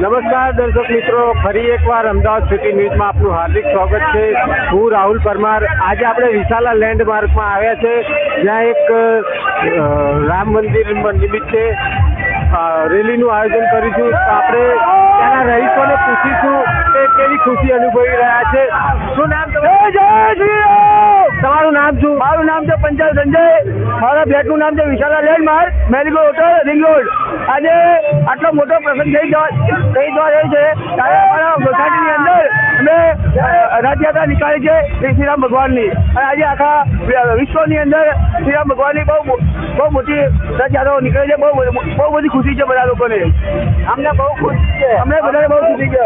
નમસ્કાર દર્શક મિત્રો, ફરી એકવાર અમદાવાદ સિટી ન્યૂઝમાં આપનું હાર્દિક સ્વાગત છે. હું રાહુલ પરમાર. આજે આપણે વિશાલા લેન્ડમાર્કમાં આવ્યા છે. જ્યાં એક રામ મંદિર નિમિત્તે રેલીનું આયોજન કરીશું. આપણે ત્યાંના રહીશોને પૂછીશું કે કેવી ખુશી અનુભવી રહ્યા છે. શું નામ તમારું? તમારું નામ શું? મારું નામ છે પંચાલ સંજય. મારા ફ્લેટનું નામ છે વિશાલા લેન્ડમાર્ક મેરીગો હોટલ રિંગ રોડ આજે આટલો મોટો પ્રસંગ થઈ જવા થઈ જવા રહ્યો છે. ત્યારે અમારા સોસાયટીની અંદર અમે અ, રથયાત્રા નીકાળી છે શ્રી શ્રીરામ ભગવાનની અને આજે આખા વિ- વિશ્વની અંદર શ્રીરામ ભગવાનની બહુ મો- બહુ મોટી રથયાત્રાઓ નીકળી છે બહુ બહુ બધી ખુશી છે બધા લોકોને અમને બહુ ખુશી છે અમને બધાને બહુ ખુશી છે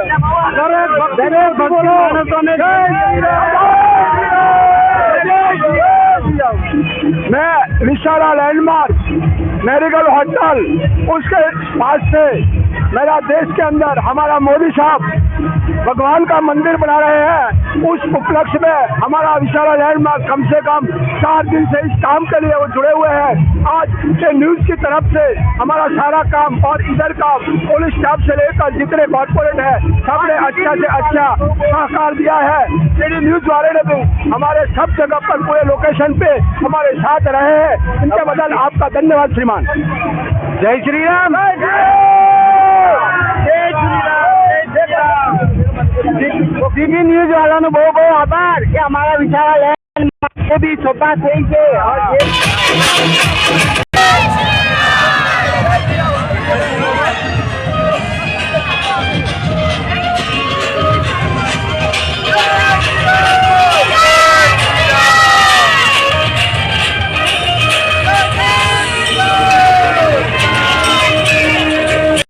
દરેક ભક્ત- દરેક ભક્તિ માણસોને જય શ્રી राम। मैं विशाला लैंडमार्क मेरिगल होटल उसके पास से मेरा देश के अंदर हमारा मोदी साहब भगवान का मंदिर बना रहे हैं। उस उपलक्ष्य में हमारा विशाला लैंडमार्क कम से कम चार दिन से इस काम के लिए वो जुड़े हुए हैं। आज के न्यूज़ की तरफ़ से हमारा सारा काम और इधर का पुलिस स्टाफ से लेकर जितने कॉरपोरेट है सबने अच्छा से अच्छा सहकार दिया है। मेरी न्यूज़ वाले ने भी हमारे सब जगह पर पूरे लोकेशन पे हमारे साथ रहे हैं। इनके बदल आपका धन्यवाद श्रीमान। जय श्री राम। ટીવી ન્યૂઝ વાળાનો બહુ બહુ આભાર કે અમારા વિચારા લેન્ડ બી છપા થઈ છે.